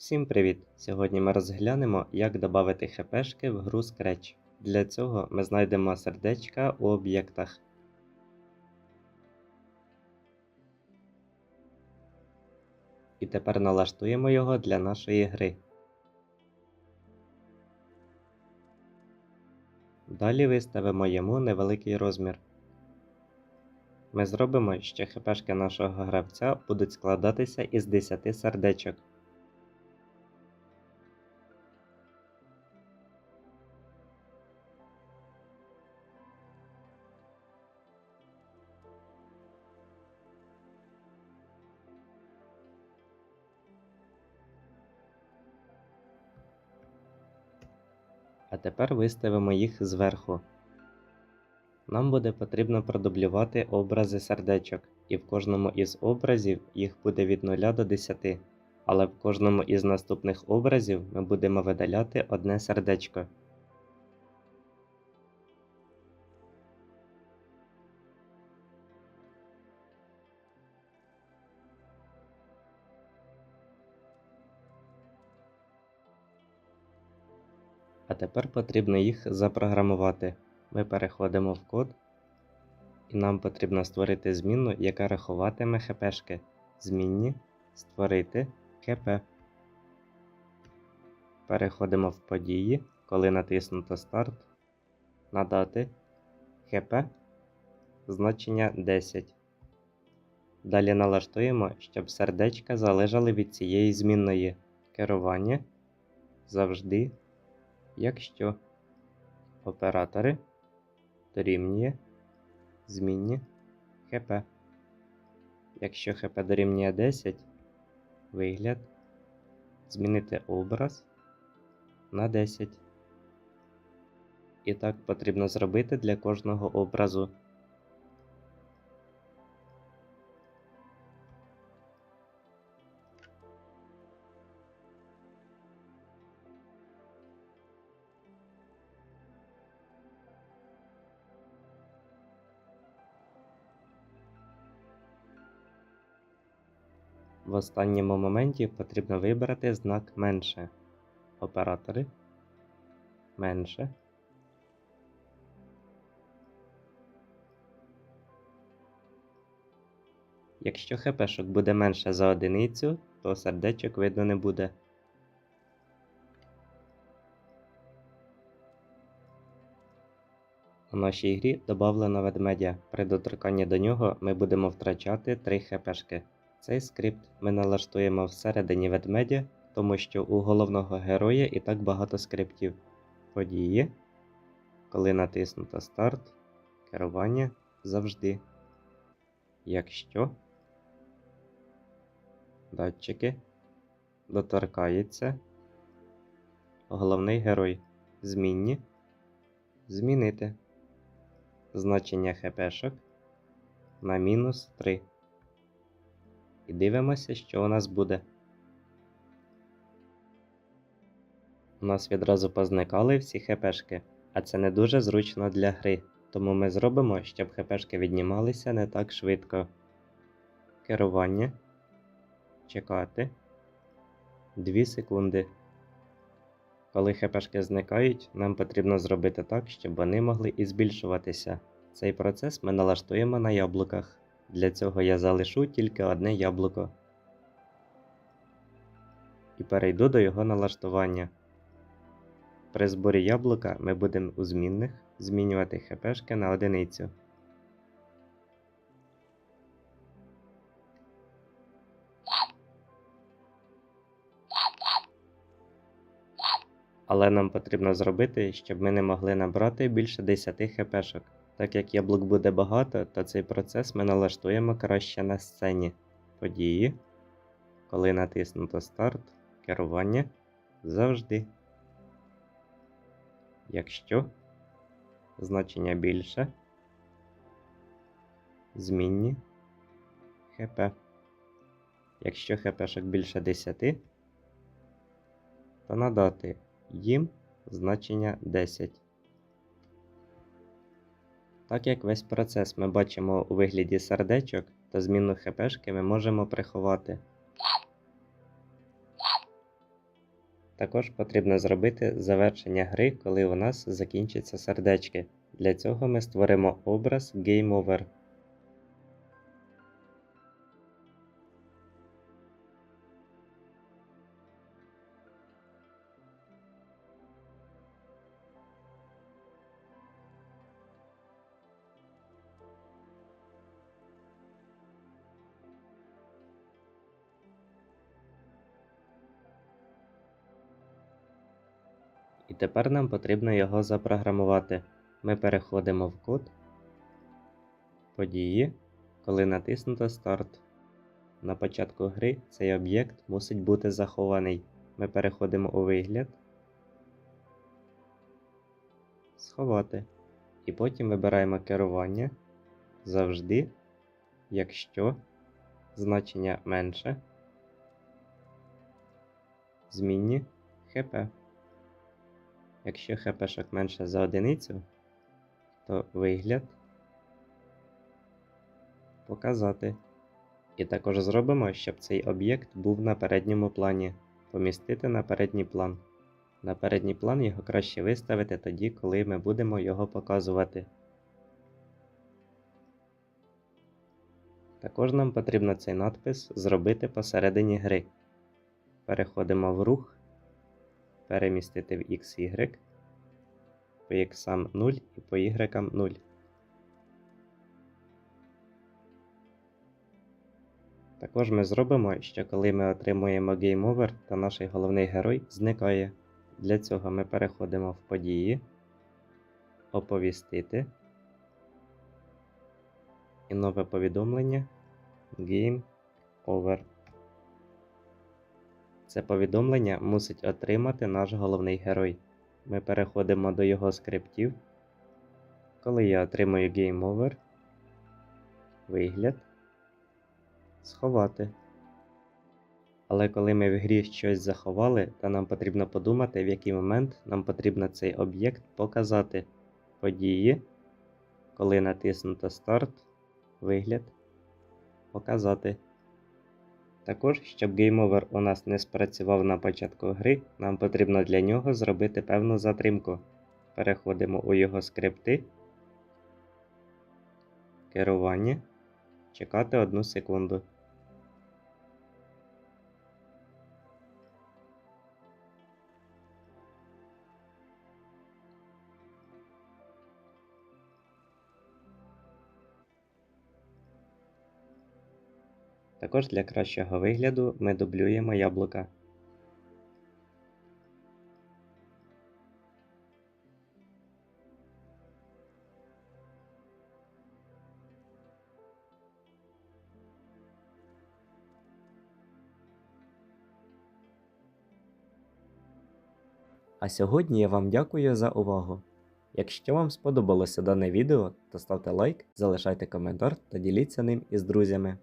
Всім привіт! Сьогодні ми розглянемо, як додати хпшки в гру Scratch. Для цього ми знайдемо сердечка у об'єктах. І тепер налаштуємо його для нашої гри. Далі виставимо йому невеликий розмір. Ми зробимо, що хпшки нашого гравця будуть складатися із 10 сердечок. А тепер виставимо їх зверху. Нам буде потрібно продублювати образи сердечок, і в кожному із образів їх буде від 0 до 10, але в кожному із наступних образів ми будемо видаляти одне сердечко. Тепер потрібно їх запрограмувати. Ми переходимо в код, і нам потрібно створити змінну, яка рахуватиме хпшки. Змінні створити хп. Переходимо в події, коли натиснуто старт. Надати хп значення 10. Далі налаштуємо, щоб сердечка залежали від цієї змінної. Керування завжди, якщо оператори дорівнює змінні хп. Якщо хп дорівнює 10, вигляд змінити образ на 10. І так потрібно зробити для кожного образу. В останньому моменті потрібно вибрати знак менше. Оператори менше. Якщо хпшок буде менше за одиницю, то сердечок видно не буде. У нашій грі додавлено ведмедя. При доторканні до нього ми будемо втрачати 3 хпшки. Цей скрипт ми налаштуємо всередині ведмедя, тому що у головного героя і так багато скриптів. Події. Коли натиснуто старт, керування завжди. Якщо датчики доторкається, головний герой змінні. Змінити значення хпшок на мінус 3. І дивимося, що у нас буде. У нас відразу позникали всі хпшки, а це не дуже зручно для гри, тому ми зробимо, щоб хпшки віднімалися не так швидко. Керування. Чекати 2 секунди. Коли хпшки зникають, нам потрібно зробити так, щоб вони могли і збільшуватися. Цей процес ми налаштуємо на яблуках. Для цього я залишу тільки одне яблуко. І перейду до його налаштування. При зборі яблука ми будемо у змінних змінювати хпшки на одиницю. Але нам потрібно зробити, щоб ми не могли набрати більше 10 хпшок. Так як яблук буде багато, то цей процес ми налаштуємо краще на сцені. Події. Коли натиснуто старт, керування завжди. Якщо значення більше, змінні хп. Якщо хпшок більше 10, то надати їм значення 10. Так як весь процес ми бачимо у вигляді сердечок, то зміну хпшки ми можемо приховати. Також потрібно зробити завершення гри, коли у нас закінчаться сердечки. Для цього ми створимо образ Game Over. Тепер нам потрібно його запрограмувати. Ми переходимо в код події, коли натиснуто старт. На початку гри цей об'єкт мусить бути захований. Ми переходимо у вигляд, сховати. І потім вибираємо керування завжди, якщо значення менше, змінні ХП. Якщо хпшок менше за одиницю, то вигляд показати. І також зробимо, щоб цей об'єкт був на передньому плані. Помістити на передній план. На передній план його краще виставити тоді, коли ми будемо його показувати. Також нам потрібно цей надпис зробити посередині гри. Переходимо в рух перемістити в XY, по X 0 і по Y 0. Також ми зробимо, що коли ми отримуємо Game Over, то наш головний герой зникає. Для цього ми переходимо в події, оповістити і нове повідомлення Game Over. Це повідомлення мусить отримати наш головний герой. Ми переходимо до його скриптів. Коли я отримую Game Over, вигляд, сховати. Але коли ми в грі щось заховали, то нам потрібно подумати, в який момент нам потрібно цей об'єкт показати. Події, коли натиснуто старт, вигляд, показати. Також, щоб геймовер у нас не спрацював на початку гри, нам потрібно для нього зробити певну затримку. Переходимо у його скрипти, керування, чекати 1 секунду. Також для кращого вигляду ми дублюємо яблука. А сьогодні я вам дякую за увагу. Якщо вам сподобалося дане відео, то ставте лайк, залишайте коментар та діліться ним із друзями.